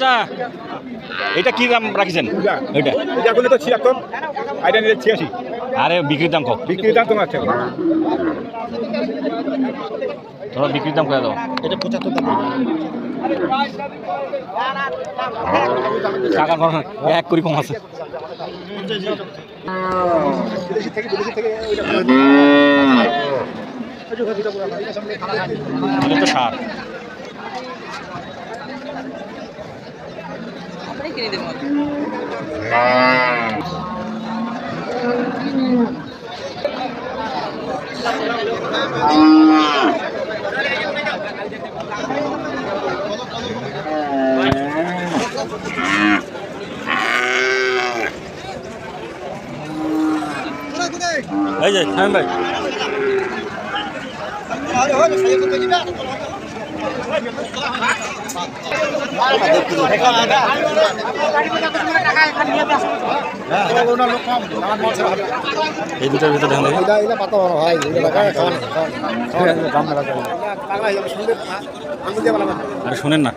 চাচা এটা কি দাম রাখিছেন? এটা। এটা করলে তো ছিয়াত্তর। এটা নিলে ছিয়াশি। আরে বিক্রির দাম কত বিক্রির দাম তোমার আছে তোমরা বিক্রির দাম করে দাও। এটা পঁচাত্তর দাম টাকা এক কোটি কম আছে। বিদেশি থেকে তো সার এই যে ভাই। মেলা করে পাগলা হয়ে আঙুল শোনেন না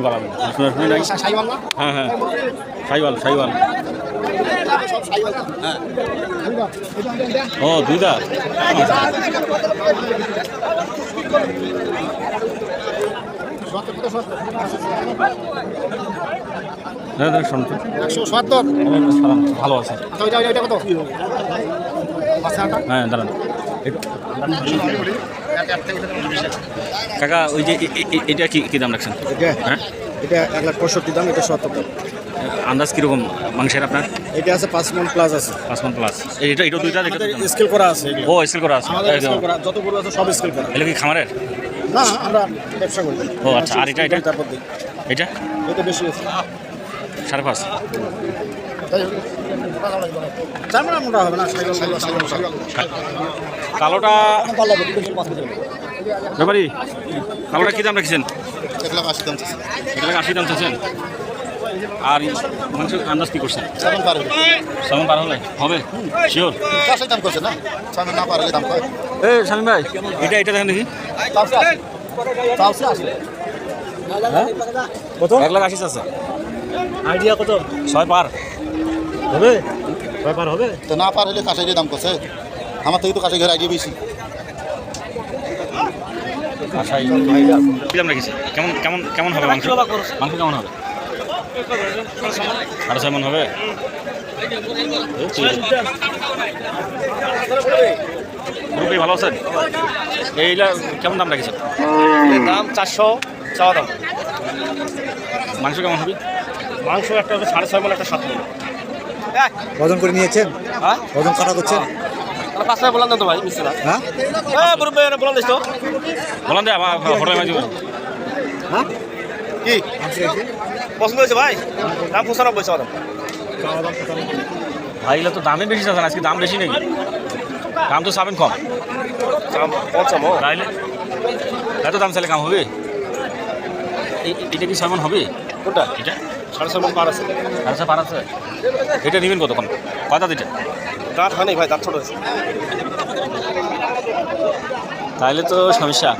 বাড়াবেন হ্যাঁ হ্যাঁ। সাইওয়াল সাইওয়াল। ও সত্তর সালাম ভালো আছে হ্যাঁ দাঁড়ান। কাকা ওই যে এটা কি কি দাম রাখছেন? হ্যাঁ? এটা এক লাখ পঁয়ষট্টি দাম এটা সত্তর দাম। আন্দাজ কীরকম মাংসের আপনার? এটা আছে পাঁচ মন প্লাস আছে। পাঁচ মন প্লাস এটা এটা দুইটা এটা স্কেল করা আছে। ও স্কেল করা আছে। যত গরু আছে সব স্কেল করা। এগুলো কি খামারের? না আমরা ব্যবসা করি। ও, আচ্ছা, আর এটা- এটা? তারপর দিই। এটা? এটা বেশি আছে। সাড়ে পাঁচ। হবে না সাইকেল সাইকেল সাইকেল কালোটা ব্যাপারি কালোটা কি দাম রাখছেন? এক লাখ আশি দাম চাচ্ছে এক লাখ আশি দাম চাচ্ছেন আর মাংস আন্দাজ কি করছেন? সেভেন পারবে সেমন পার হলে হবে? শিওর চাষের দাম করছে না? সেভেন না পারলে দাম কয়? এ স্বামী ভাই এটা এটা দেখেন দেখি। কত? এক লাখ আশি আছে আইডিয়া কত? ছয় পার। হবে? ব্যাপার হবে? তো না পার হলে কাঁসাই দাম করছে। আমার থেকে তো কাঁসাই ঘরে আইডিয়া বেশি। কেমন কেমন কেমন হবে মাংস? মাংস কেমন হবে? আরও ছয় মন হবে। মুরব্বী ভালো আছেন? এইটা কেমন দাম রাখিছেন? দাম চারশো চাওয়া দাম। মাংস কেমন হবে? মাংস একটা হবে সাড়ে ছয় মন একটা সাত মন। ওজন করে নিয়েছেন? হ্যাঁ। ওজন কাটা করছেন? তাহলে পাঁচ টাকা বললাম না তো ভাই মিশছে না হ্যাঁ? হ্যাঁ এটা বললাম দিস তো। বলেন দে আমার হোটেল মাঝে কি? পছন্দ হয়েছে ভাই? দাম পঁচানব্বই চাওয়া দাম ভাই এগুলো তো দামে বেশি চাচ্ছেন আজকে দাম বেশি নাকি? দাম তো চাবেন কম। তাইলে এত দাম চাইলে কাম হবে? এটা কি ছয় হবে? ওটা এটা? সাড়ে ছয় মন পার আছে। আচ্ছা পার আছে? এটা নেবেন কতক্ষণ কয়টা দিটা দাঁত হয় ভাই দাঁত ছোট হয়েছে। তাহলে তো সমস্যা।